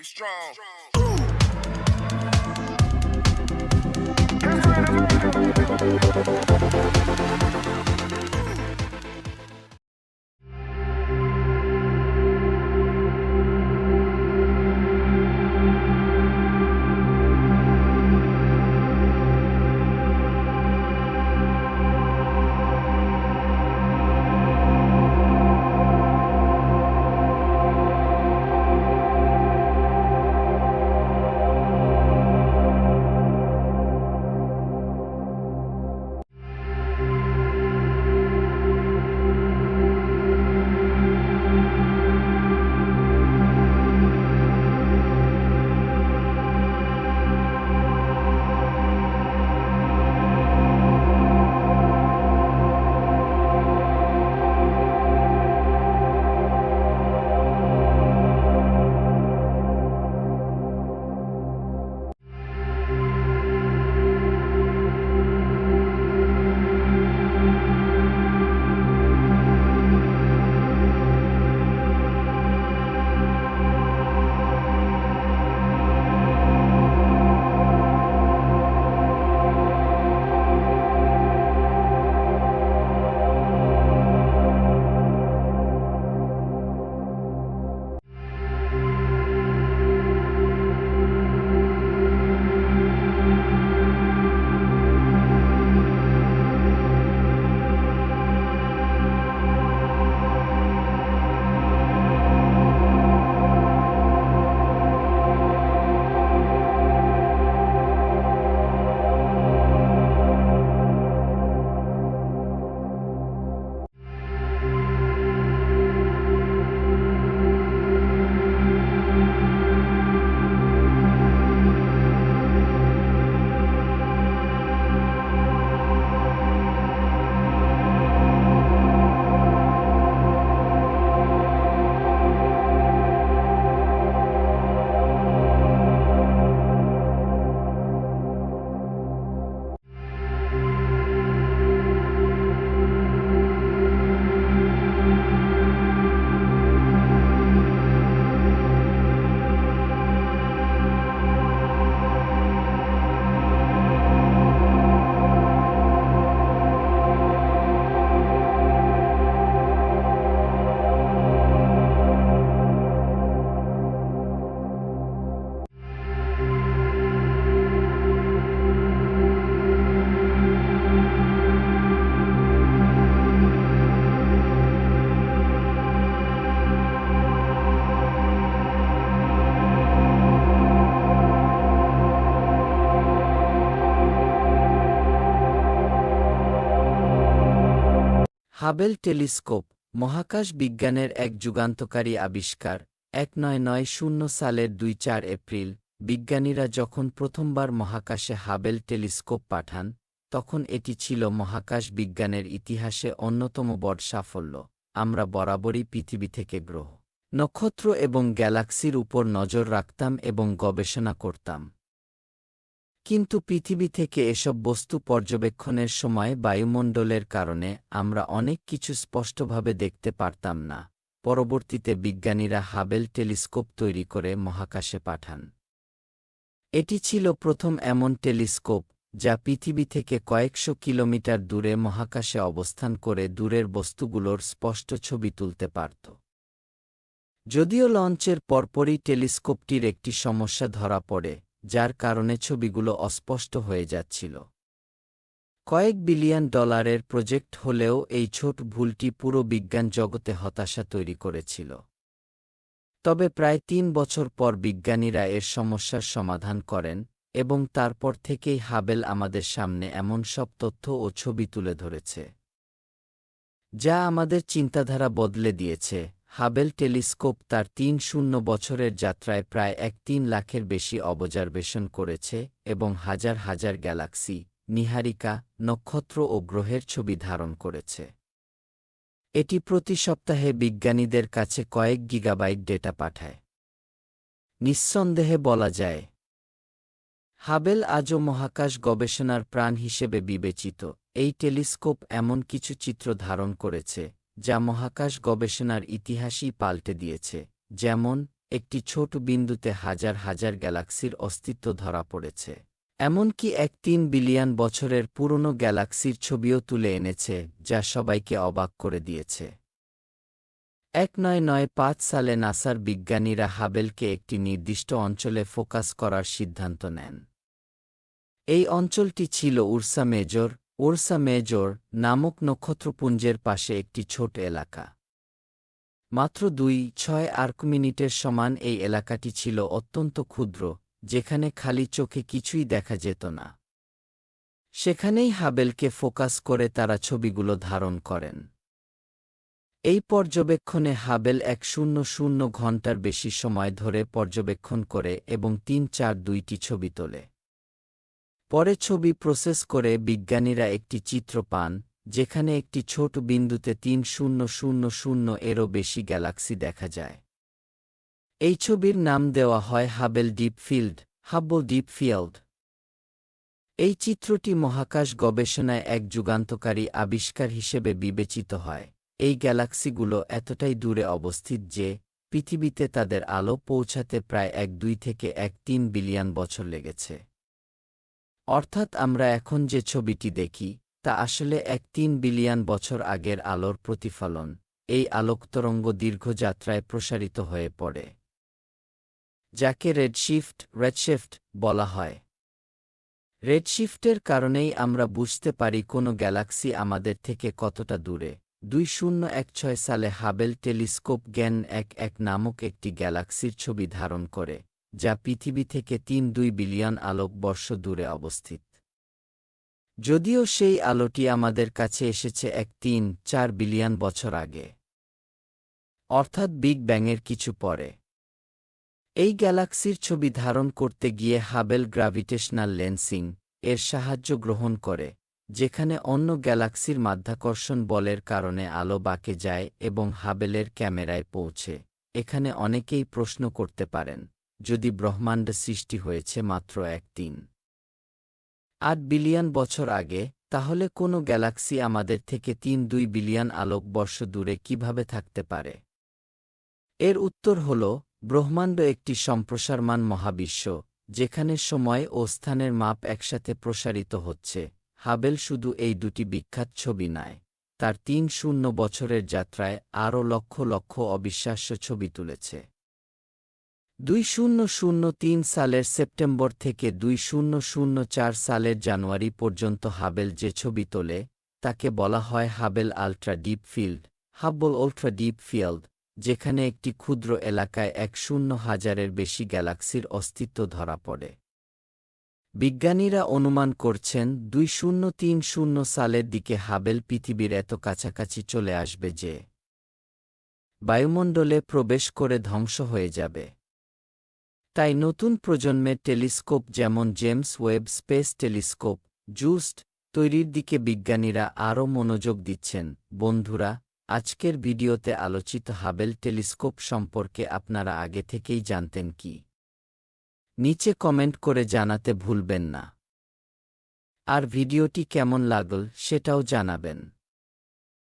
Get strong. Get strong. Hubble telescope, মহাকাশ বিজ্ঞানের এক যুগান্তকারী আবিষ্কার, এক নয় নয় শূন্য সালের দুই চার এপ্রিল, বিজ্ঞানীরা যখন প্রথমবার মহাকাশে হাবেল টেলিস্কোপ পাঠান, তখন এটি ছিল মহাকাশ বিজ্ঞানের ইতিহাসে অন্যতম বড় সাফল্য, আমরা বরাবরই পৃথিবী থেকে গ্রহ, নক্ষত্র এবং গ্যালাক্সির উপর নজর রাখতাম এবং গবেষণা করতাম। কিন্তু পৃথিবী থেকে এসব বস্তু পর্যবেক্ষণের সময় বায়ুমণ্ডলের কারণে আমরা অনেক কিছু স্পষ্টভাবে দেখতে পারতাম না, পরবর্তীতে বিজ্ঞানীরা হাবেল টেলিস্কোপ তৈরি করে মহাকাশে পাঠান। এটি ছিল প্রথম এমন টেলিস্কোপ, যা পৃথিবী থেকে কয়েকশো কিলোমিটার দূরে মহাকাশে অবস্থান করে দূরের বস্তুগুলোর স্পষ্ট ছবি তুলতে পারত। যদিও লঞ্চের পরপরই টেলিস্কোপটির একটি সমস্যা ধরা পড়ে যার কারণে ছবিগুলো অস্পষ্ট হয়ে যাচ্ছিল। কয়েক বিলিয়ন ডলারের প্রজেক্ট হলেও এই ছোট ভুলটি পুরো বিজ্ঞান জগতে হতাশা তৈরি করেছিল। তবে প্রায় তিন বছর পর বিজ্ঞানীরা এর সমস্যার সমাধান করেন এবং তারপর থেকেই হাবেল আমাদের সামনে এমন সব তথ্য ও ছবি তুলে ধরেছে, যা আমাদের চিন্তাধারা বদলে দিয়েছে। হাবেল টেলিস্কোপ তার তিন শূন্য বছরের যাত্রায় প্রায় এক তিন লাখের বেশি অবজারভেশন করেছে এবং হাজার হাজার গ্যালাক্সি, নিহারিকা, নক্ষত্র ও গ্রহের ছবি ধারণ করেছে। এটি প্রতি সপ্তাহে বিজ্ঞানীদের কাছে কয়েক গিগাবাইট ডেটা পাঠায়। নিঃসন্দেহে বলা যায়, হাবেল আজও মহাকাশ গবেষণার প্রাণ হিসেবে বিবেচিত। এই টেলিস্কোপ এমন কিছু চিত্র ধারণ করেছে যা মহাকাশ গবেষণার ইতিহাসই পাল্টে দিয়েছে, যেমন, একটি ছোট বিন্দুতে হাজার হাজার গ্যালাক্সির অস্তিত্ব ধরা পড়েছে। এমনকি এক তিন বিলিয়ন বছরের পুরনো গ্যালাক্সির ছবিও তুলে এনেছে, যা সবাইকে অবাক করে দিয়েছে। এক নয় নয় পাঁচ সালে নাসার বিজ্ঞানীরা হাবেলকে একটি নির্দিষ্ট অঞ্চলে ফোকাস করার সিদ্ধান্ত নেন। এই অঞ্চলটি ছিল উর্সা মেজর উর্সা মেজর নামক নক্ষত্রপুঞ্জের পাশে একটি ছোট এলাকা। মাত্র দুই, ছয় আর্ক মিনিটের সমান এই এলাকাটি ছিল অত্যন্ত ক্ষুদ্র, যেখানে খালি চোখে কিছুই দেখা যেত না। সেখানেই হাবেলকে ফোকাস করে তারা ছবিগুলো ধারণ করেন। এই পর্যবেক্ষণে হাবেল এক শূন্য শূন্য ঘণ্টার বেশি সময় ধরে পর্যবেক্ষণ করে এবং তিন চার দুইটি ছবি তোলে। পরে ছবি প্রসেস করে বিজ্ঞানীরা একটি চিত্র পান, যেখানে একটি ছোট বিন্দুতে তিন শূন্য শূন্য শূন্য এরও বেশি গ্যালাক্সি দেখা যায়। এই ছবির নাম দেওয়া হয় Hubble deep field Hubble deep field এই চিত্রটি মহাকাশ গবেষণায় এক যুগান্তকারী আবিষ্কার হিসেবে বিবেচিত হয়। এই গ্যালাক্সিগুলো এতটাই দূরে অবস্থিত যে, পৃথিবীতে তাদের আলো পৌঁছাতে প্রায় এক দুই থেকে এক তিন বিলিয়ন বছর লেগেছে। অর্থাৎ আমরা এখন যে ছবিটি দেখি, তা আসলে এক তিন বিলিয়ন বছর আগের আলোর প্রতিফলন। এই আলোকতরঙ্গ দীর্ঘ যাত্রায় প্রসারিত হয়ে পড়ে। যাকে রেডশিফট রেডশিফট বলা হয়। রেডশিফটের কারণেই আমরা বুঝতে পারি কোনো গ্যালাক্সি আমাদের থেকে কতটা দূরে। দুই শূন্য এক ছয় সালে হাবেল টেলিস্কোপ জ্ঞান এক এক নামক একটি গ্যালাক্সির ছবি ধারণ করে। যা পৃথিবী থেকে তিন দুই বিলিয়ন আলোকবর্ষ দূরে অবস্থিত। যদিও সেই আলোটি আমাদের কাছে এসেছে এক তিন চার বিলিয়ন বছর আগে। অর্থাৎ বিগ ব্যাংয়ের কিছু পরে। এই গ্যালাক্সির ছবি ধারণ করতে গিয়ে হাবেল গ্র্যাভিটেশনাল লেন্সিং এর সাহায্য গ্রহণ করে, যেখানে অন্য গ্যালাক্সির মাধ্যাকর্ষণ বলের কারণে আলো বাঁকে যায় এবং হাবেলের ক্যামেরায় পৌঁছে। এখানে অনেকেই প্রশ্ন করতে পারেন যদি ব্রহ্মাণ্ড সৃষ্টি হয়েছে মাত্র এক তিন আট বিলিয়ন বছর আগে, তাহলে কোনো গ্যালাক্সি আমাদের থেকে তিন দুই বিলিয়ন আলোকবর্ষ দূরে কীভাবে থাকতে পারে? এর উত্তর হল, ব্রহ্মাণ্ড একটি সম্প্রসারমান মহাবিশ্ব, যেখানে সময় ও স্থানের মাপ একসাথে প্রসারিত হচ্ছে। হাবেল শুধু এই দুটি বিখ্যাত ছবি নয়, তার তিন শূন্য বছরের যাত্রায় আরও লক্ষ লক্ষ অবিশ্বাস্য ছবি তুলেছে। দুই সালের সেপ্টেম্বর থেকে দুই শূন্য চার সালের জানুয়ারি পর্যন্ত হাবেল যে ছবি তোলে, তাকে বলা হয় Hubble ultra deep field Hubble ultra deep field, যেখানে একটি ক্ষুদ্র এলাকায় এক শূন্য হাজারের বেশি গ্যালাক্সির অস্তিত্ব ধরা পড়ে। বিজ্ঞানীরা অনুমান করছেন, দুই শূন্য তিন শূন্য সালের দিকে হাবেল পৃথিবীর এত কাছাকাছি চলে আসবে যে বায়ুমণ্ডলে প্রবেশ করে ধ্বংস হয়ে যাবে। তাই নতুন প্রজন্মের টেলিস্কোপ যেমন জেমস ওয়েব স্পেস টেলিস্কোপ, জুস্ট, তৈরির দিকে বিজ্ঞানীরা আরও মনোযোগ দিচ্ছেন। বন্ধুরা, আজকের ভিডিওতে আলোচিত হাবেল টেলিস্কোপ সম্পর্কে আপনারা আগে থেকেই জানতেন কি? নিচে কমেন্ট করে জানাতে ভুলবেন না। আর ভিডিওটি কেমন লাগল সেটাও জানাবেন।